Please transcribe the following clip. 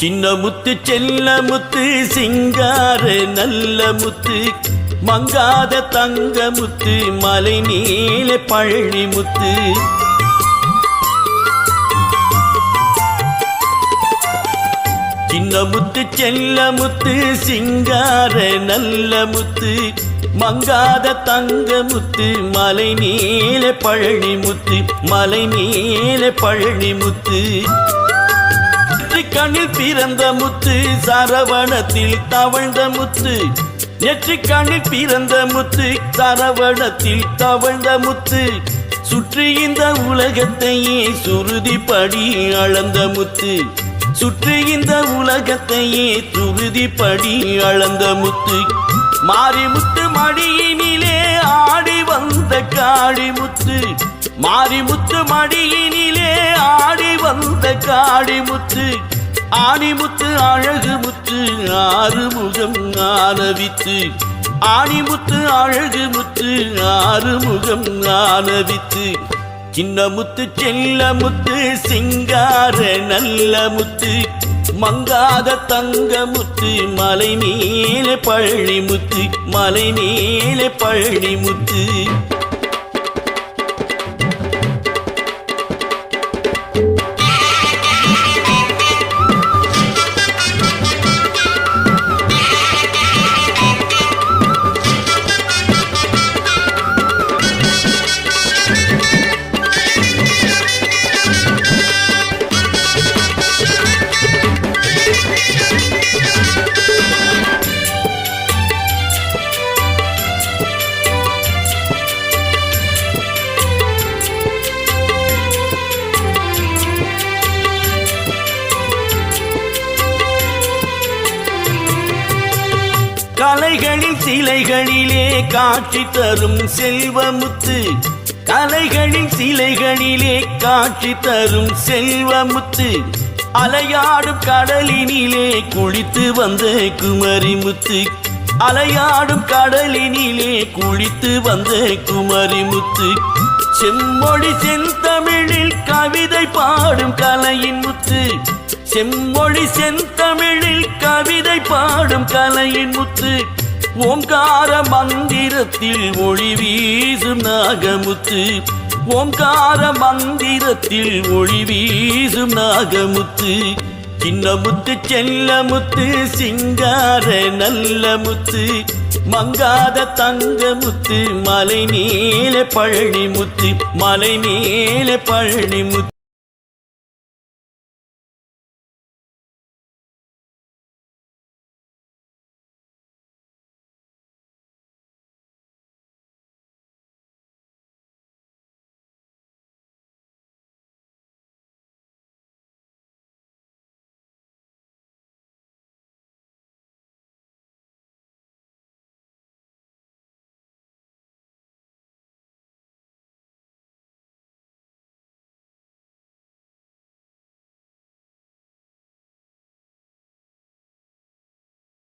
சின்ன முத்து செல்ல முத்து சிங்கார நல்ல முத்து மங்காத தங்க முத்து மலை நீல பழனி முத்து சின்ன முத்து செல்ல முத்து சிங்கார நல்ல முத்து மங்காத தங்க முத்து மலை நீல பழனி முத்து மலை நீல பழனி முத்து நெற்றிக்கண்ணில் பிறந்த முத்து சரவணத்தில் தவழ்ந்த முத்து. நெற்றி கண்ணில் பிறந்த முத்து சரவணத்தில் தவழ்ந்த முத்து. சுற்றி இந்த உலகத்தையே சுருதிப்படி அளந்த முத்து. சுற்றி இந்த உலகத்தையே துருதிப்படி அளந்த முத்து. மாறி முத்து மடியினிலே ஆடி வந்த காடி முத்து மாரிமுத்து மடியினிலே ஆடி வந்த காளிமுத்து ஆணிமுத்து அழகு முத்து ஆறுமுகம் ஆனவித்து. ஆணிமுத்து அழகு முத்து ஆறுமுகம் ஆனவித்து. சின்ன முத்து செல்ல முத்து சிங்கார நல்ல முத்து மங்காத தங்க முத்து மலை மேலே பழனி முத்து மலை மேலே பழனி முத்து மலைகளின் சிலைகளிலே காட்சி தரும் செல்வமுத்து. கலைகளின் சிலைகளிலே காட்சி தரும் செல்வமுத்து. அலையாடும் கடலினிலே குளித்து வந்த குமரிமுத்து. அலையாடும் கடலினிலே குளித்து வந்த குமரிமுத்து. செம்மொழி செந்தமிழில் கவிதை பாடும் கலை செம்மொழி செந்தமிழில் கவிதை பாடும் கலையின் முத்து ஓம்கார மந்திரத்தில் ஒளி வீசும் நாகமுத்து. ஓம்கார மந்திரத்தில் ஒளி வீசும் நாகமுத்து. சின்ன முத்து செல்ல முத்து சிங்கார நல்ல முத்து மங்காத தங்க முத்து மலை மேலே பழனி முத்து மலை மேலே பழனி முத்து